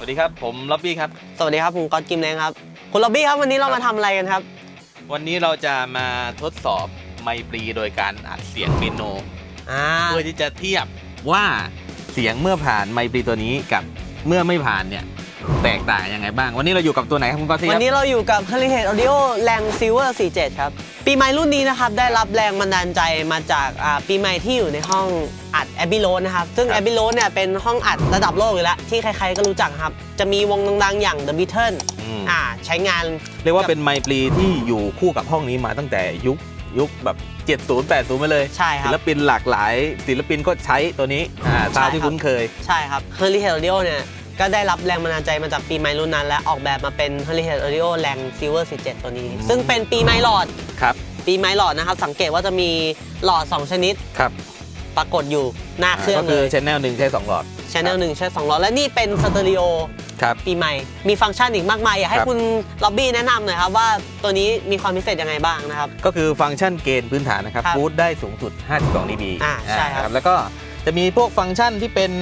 วัสดีครับผมล็อบบี้ครับ สวัสดีครับผมก๊อตกิมแรงครับ คุณล็อบบี้ครับวันนี้เรามาทำอะไรกันครับ วันนี้เราจะมาทดสอบไมปรีโดยการอัดเสียงเปียโน อ่า เพื่อที่จะเทียบว่าเสียงเมื่อผ่านไมปรีตัวนี้กับเมื่อไม่ผ่านเนี่ย แตกต่างยังไงบ้าง วันนี้เราอยู่กับตัวไหนครับคุณก๊อตซี่ควันรับนี้เราอยู่กับ Heritage Audio แรง Silver 47 ครับ ปีใหม่รุ่นนี้นะครับ ได้รับแรงบันดาลใจมาจากอ่าปีใหม่ที่อยู่ในห้องอัด Abbey Road นะครับ ซึ่ง Abbey Road เนี่ยเป็นห้องอัดระดับโลกอยู่แล้ว ที่ใครๆก็รู้จักครับ จะมีวงดังๆอย่าง The Beatles อืม อ่าใช้งาน เรียกว่าเป็นไมปรีที่อยู่คู่กับห้องนี้มาตั้งแต่ยุคยุคแบบ 70 80มาเลยใช่คศิรับลปินหลากหลาย ศิลปินก็ใช้ตัวนี้อ่าซาวด์ที่ใช่ครับ คุ้นเคย ใช่ครับ Heritage Audio เนี่ย ก็ได้รับแรงบันดาลใจมาจากปีใหม่รุ่นนั้น และออกแบบมาเป็น Heritage Audio แรง Silver 47ตัวนี้อืมซึ่งเป็นปีใหม่หลอด ครับ ปีไม้หลอดนะครับ สังเกตว่าจะมีหลอด 2 ชนิด ครับปรากฏอยู่หน้าเครื่องก็เลคือย ชแนลหนึ่งใช้สองหลอด ชแนลหนึ่งใช้2หลอดและนี่เป็นสเตอริโอครับ ปีใหม่ มีฟังก์ชันอีกมากมาย อยากให้ครับ คุณล็อบบี้แนะนำหน่อยครับว่าตัวนี้มีความพิเศษยังไงบ้างนะครับ ก็คือฟังก์ชันเกณฑ์พื้นฐานนะครับครับบูตได้สูงสุด 52 dB อ่าใช่ครับ แล้วก็จะมีพวกฟังก์ชันที่เป็น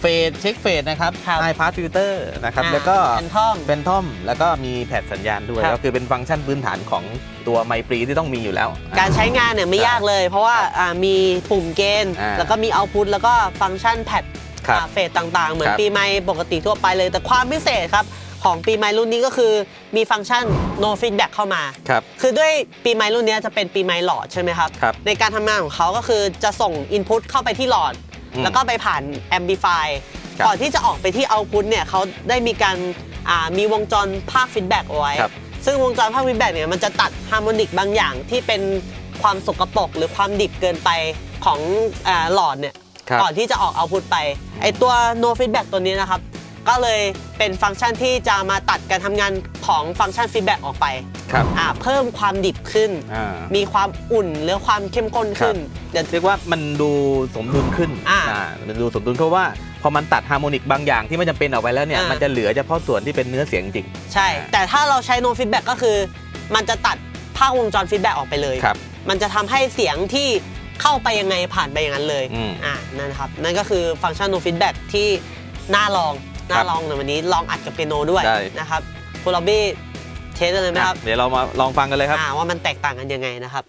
เฟสเช็คเฟสนะครับครับไฮพาสฟิลเตอร์นะครับอ่าแล้วก็เป็นทอม เป็นท่อมแล้วก็มีแผดสัญญาณด้วยครับ ก็คือเป็นฟังก์ชันพื้นฐานของตัวไมปรีที่ต้องมีอยู่แล้ว การใช้งานเนี่ยไม่ยากเลย เพราะว่าอ่ามีปุ่มเกณฑ์ อ่าแล้วก็มีเอาพุทแล้วก็ฟังก์ชันแพดครับอ่าเฟสต่างๆ เหมือนครับ ปีใหม่ปกติทั่วไปเลย แต่ความพิเศษครับ ของปีใหม่รุ่นนี้ก็คือมีฟังก์ชัน no feedback เข้ามา ครับ คือด้วยปีไม้รุ่นนี้จะเป็นปีไม้หลอดใช่ไหมครับ ครับในการทำงานของเขาก็คือจะส่ง Input เข้าไปที่หลอดอืม แล้วก็ไปผ่าน Amplify ครับก่อนที่จะออกไปที่ Output เนี่ยเขาได้มีการอ่ามีวงจรภาคฟีดแบ็กเอาไว้ครับซึ่งวงจรภาคฟีดแบ็กเนี่ยมันจะตัดฮาร์โมนิกบางอย่างที่เป็นความสกปรกหรือความดิบเกินไปของอาหลอดเนี่ยครับก่อนที่จะออกเอาพุทไปไอตัว no feedback ตัวนี้นะครับ ก็เลยเป็นฟังก์ชันที่จะมาตัดการทำงานของฟังก์ชัน feedback ออกไปครับอ่าเพิ่มความดิบขึ้น อ่ามีความอุ่นหรือความเข้มข้นขึ้นเดี๋ยว เรียกว่ามันดูสมดุลขึ้นอ่ามันดูสมดุลเพราะว่าพอมันตัดฮาร์โมนิกบางอย่างที่ไม่จำเป็นออกไปแล้วเนี่ยอ่ามั มันจะเหลือเฉพาะส่วนที่เป็นเนื้อเสียงจริง ใช่แต่ถ้าเราใช้ no feedback ก็คือ มันจะตัดภาควงจร feedback ออกไปเลย ครับ มันจะทำให้เสียงที่เข้าไปยังไงผ่านไปอย่างนั้นเลยอืม อ่านั่นนะครับ นั่นก็คือฟังก์ชัน no feedback ที่น่าลอง น่าลองในวันนี้ลองอัดกับเปียโนด้วยได้ นะครับคุณล็อบบี้เทสเลยไหมครับอะเดี๋ยวเรามาลองฟังกันเลยครับ อ่าว่ามันแตกต่างกันยังไงนะครับ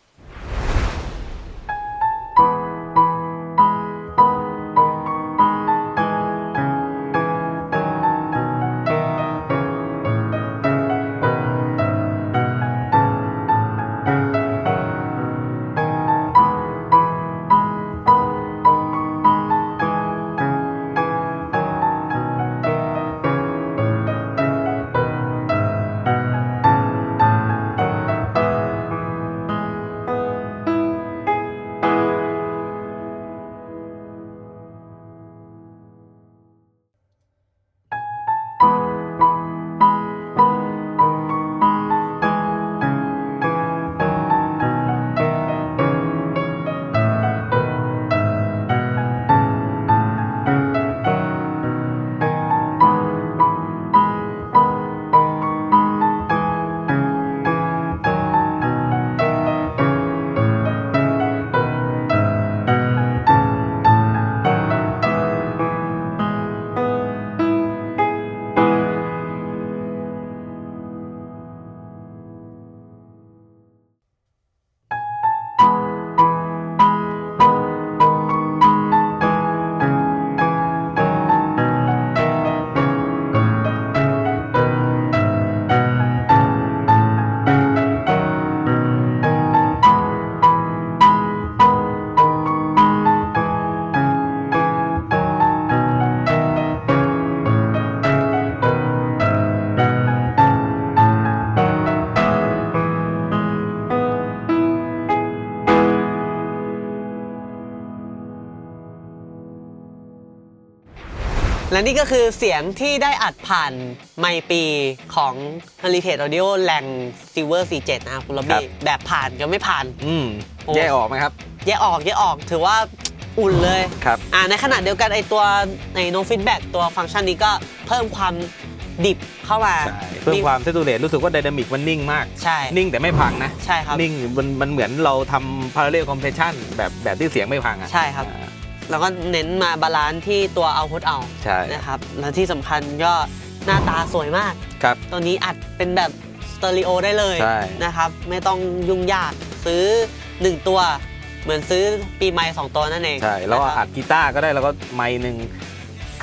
และนี่ก็คือเสียงที่ได้อัดผ่านไมค์ปีของ Heritage Audio แรง Silver 47นะครับคุณล็อบบี้ครับแบบผ่านกับไม่ผ่าน อืมโอ้ แยกออกไหมครับ แยกออกแยกออกถือว่าอุ่นเลยครับอ่าในขณะเดียวกันไอตัวใน no feedback ตัวฟังก์ชันนี้ก็เพิ่มความดิบเข้ามาใช่เพิ่มความเซตูเรตรู้สึกว่าไดนามิกมันนิ่งมาก ใช่ นิ่งแต่ไม่พังนะ ใช่ครับ นิ่งมันมันเหมือนเราทำ parallel compression แบบแบบที่เสียงไม่พังอะ ใช่ครับอ่า แล้วก็เน้นมาบาลานซ์ที่ตัวเอาพุทเอาใช่ นะครับแล้วที่สำคัญก็หน้าตาสวยมาก ครับ ตัวนี้อัดเป็นแบบสเตอริโอได้เลยใช่ นะครับไม่ต้องยุ่งยากซื้อ 1 ตัว เหมือนซื้อปีใหม่2ตัวนั่นเองใช่แล้วก็นะคอัรับดกีตาร์ก็ได้แล้วก็ไม้หนึ่ง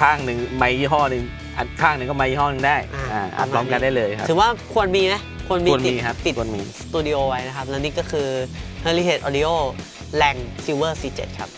ข้างหนึ่งไม้ยี่ห้อหนึ่งอัดข้างหนึ่งก็ไม้ยี่ห้อหนึ่งได้อ่าอ่าอัดพร้อมกันได้เลยครับถือว่าควรมีไหมควรมีควรติดมีครับติดควรมี สตูดิโอไว้นะครับ แล้วนี่ก็คือ Heritage Audio แรง Silver C7 ครับ